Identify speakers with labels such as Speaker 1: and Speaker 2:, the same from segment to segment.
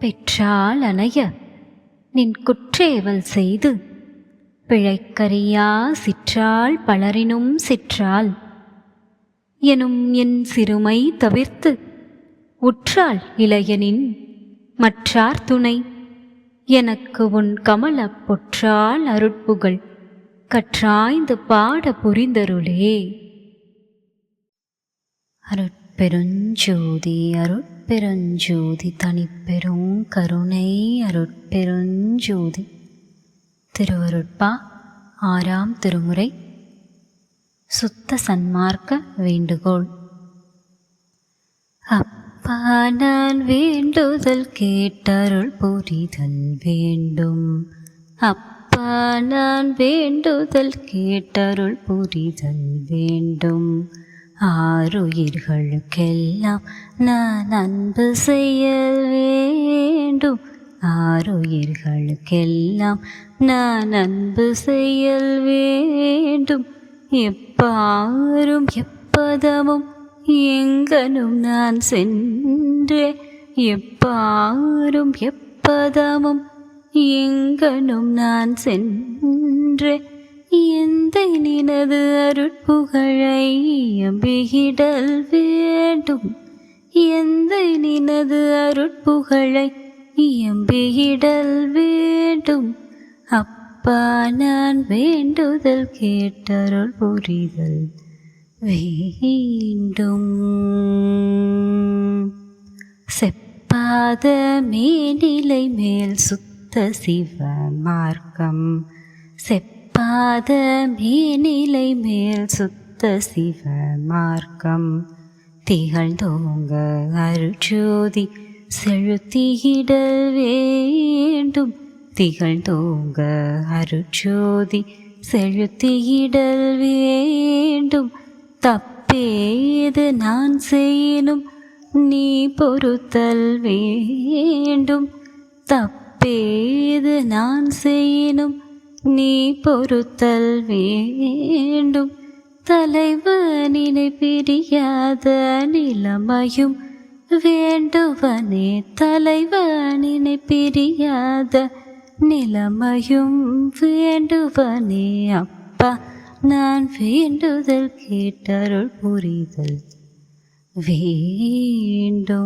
Speaker 1: பெற்றால் அணைய நின் குற்றேவல் செய்து பிழைக்கரியா சிற்றால் பலரினும் சிற்றால். எனும் என் சிறுமை தவிர்த்து உற்றால் இளையனின் மற்றார் துணை. எனக்கு உன் கமலப் பொற்றால் அருட்புகழ் கற்றாய்ந்து பாட புரிந்தருளே. அருட்பெருஞ்சோதி பெருஞ்சோதி தனிப்பெரும் கருணை அருட்பெருஞ்சோதி. திருவருட்பா ஆறாம் திருமுறை. சுத்த சன்மார்க்க வேண்டுகோள். அப்பா நான் வேண்டுதல் கேட்டருள் புரிதல் வேண்டும். அப்பா நான் வேண்டுதல் கேட்டருள் புரிதல் வேண்டும். ஆறுயிர்களுக்கெல்லாம் நான் அன்பு செய்ய வேண்டும். ஆறுயிர்களுக்கெல்லாம் நான் அன்பு செய்ய வேண்டும். எப்பாரும் எப்பதமும் எங்கனும் நான் சென்றே எப்பாரும் எப்பதமும் எங்கனும் நான் சென்றே எந்த நினது அருட்புகழை எம்பிகிடல் வேண்டும்? எந்த நினது அருட்புகழை எம்பிகிடல் வேண்டும்? அப்பா நான் வேண்டுதல் கேட்டருள் புரிதல் வேண்டும். செப்பாத மேனிலை மேல் சுத்த சிவ மார்க்கம். செப்ப பாதமே நிலை மேல் சுத்த சிவ மார்க்கம். திகழ்ந்தோங்க அருஜோதி செழுத்தியிடல் வேண்டும். திகழ்ந்தோங்க அருஜோதி செழுத்தியிடல் வேண்டும். தப்பேது நான் செய்யணும் நீ பொறுத்தல் வேண்டும். தப்பேது நான் செய்யணும் நீ பொறுத்தல் வேண்டும். தலைவனினை பிரியாத நிலமையும் வேண்டுவனே. தலைவனினை பிரியாத நிலமையும் வேண்டுவனே. அப்பா நான் வேண்டுதல் கேட்டருள் புரிதல் வேண்டும்.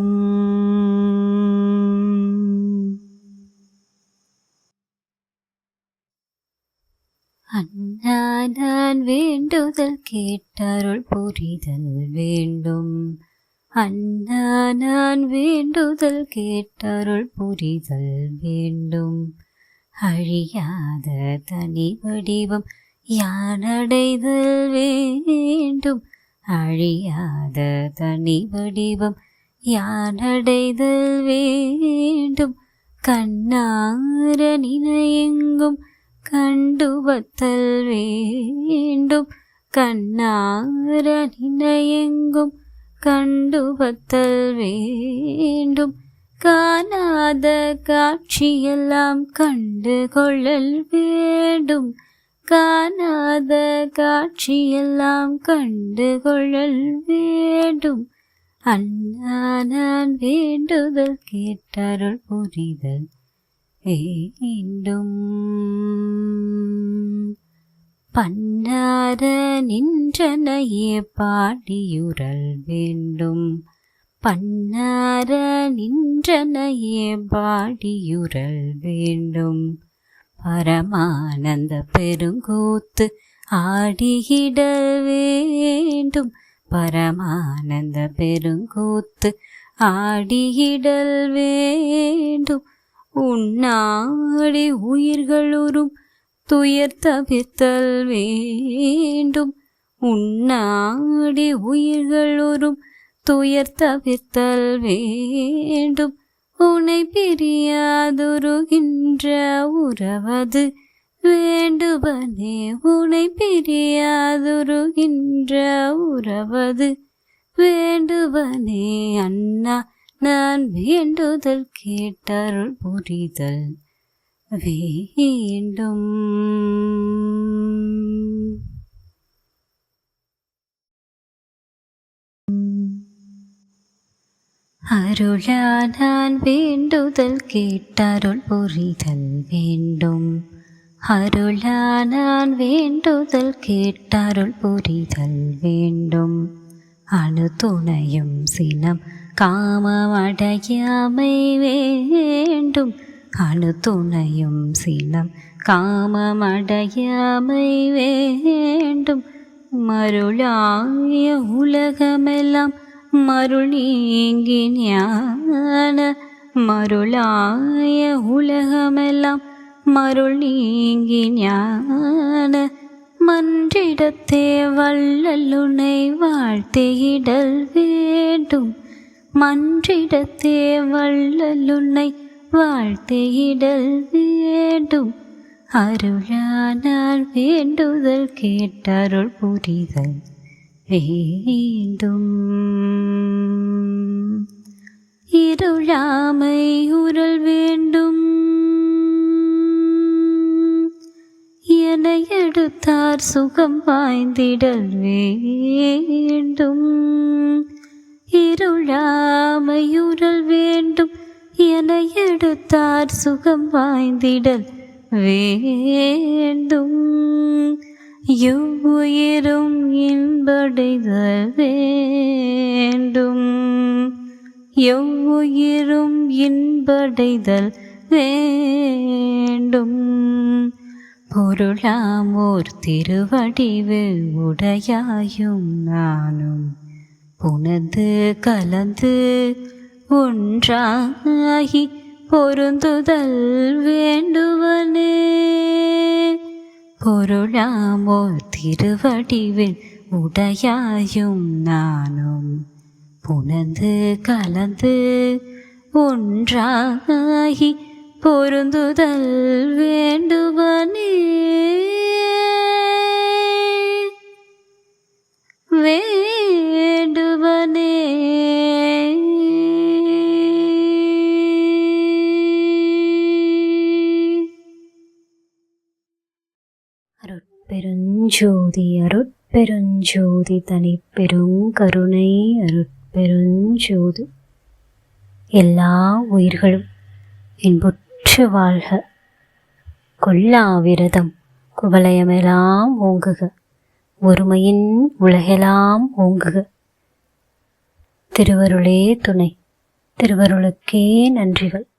Speaker 1: நான் வேண்டுதல் கேட்டருள் புரிதல் வேண்டும். அண்ணா நான் வேண்டுதல் கேட்டருள் புரிதல் வேண்டும். அழியாத தனி வடிவம் யானடைதல் வேண்டும். அழியாத தனி வடிவம் யானடைதல் வேண்டும். கண்ணார நினையெங்கும் கண்டுபத்தல் வேண்டும். கண்ணார நினையெங்கும் கண்டுபத்தல் வேண்டும். காணாத காட்சியெல்லாம் கண்டு கொள்ளல் வேண்டும். காணாத காட்சியெல்லாம் கண்டு கொள்ளல் வேண்டும். அண்ணா நான் வேண்டுதல் கேட்டருள் புரிதல் வேண்டும். பன்னார நின்றனையே பாடியுரல் வேண்டும். பன்னார நின்றனையே பாடியுரல் வேண்டும். பரமானந்த பெருங்கூத்து ஆடியிட வேண்டும். பரமானந்த பெருங்கூத்து ஆடியிடல் வேண்டும். உன்னாடி உயிர்களுறும் துயர் தவிர்த்தல் வேண்டும். உன்னாடி உயிர்களுறும் துயர் தவிர்த்தல் வேண்டும். உனை பிரியாதுருகின்ற உறவது வேண்டுவனே. உனை பிரியாதுருகின்ற உறவது வேண்டுவனே அண்ணா. நான் வேண்டுதல் கேட்டருள் புரிதல் வேண்டும். அருளா நான் வேண்டுதல் கேட்டருள் புரிதல் வேண்டும். அருளா நான் வேண்டுதல் கேட்டருள் புரிதல் வேண்டும். அணு துணையும் சினம் காமமடையாமை வேண்டும். அணுத்துணையும் சினம் காமமடையாமை வேண்டும். மருளாய உலகமெல்லாம் மருள் நீங்கி ஞான. மருளாய உலகமெல்லாம் மருள் நீங்கி ஞான. மன்றிடத்தே வள்ளலுனை வாழ்த்திடல் வேண்டும். மன்றிடத்தே வள்ளலுன்னை வாழ்த்திடல் வேண்டும். அருளானால் வேண்டுதல் கேட்டருள் புரிதல் வேண்டும். இருளாமை உருள் வேண்டும். என எடுத்தார் சுகம் வாய்ந்திடல் வேண்டும். இருளாமையுரல் வேண்டும் என எடுத்தார் சுகம் வாய்ந்திடல் வேண்டும். எவ்வுயிரும் இன்படைதல் வேண்டும். எவ்வுயிரும் இன்படைதல் வேண்டும். பொருளாமோர் திருவடிவு உடையாயும் நானும் புனந்து கலந்து ஒன்றாகி பொருந்துதல் வேண்டுவனே. பொருளாமோ திருவடிவில் உடையாயும் நானும் புனந்து கலந்து ஒன்றாகி பொருந்துதல் வேண்டுவனே. பெருஞ்சோதி அருட்பெருஞ்சோதி தனி பெருங்கருணை அருட்பெருஞ்சோதி. எல்லா உயிர்களும் இன்புற்று வாழ்க. கொல்லாவிரதம் குவலயமெல்லாம் ஓங்குக. ஒருமையின் உலகெல்லாம் ஓங்குக. திருவருளே துணை திருவருளுக்கே நன்றிகள்.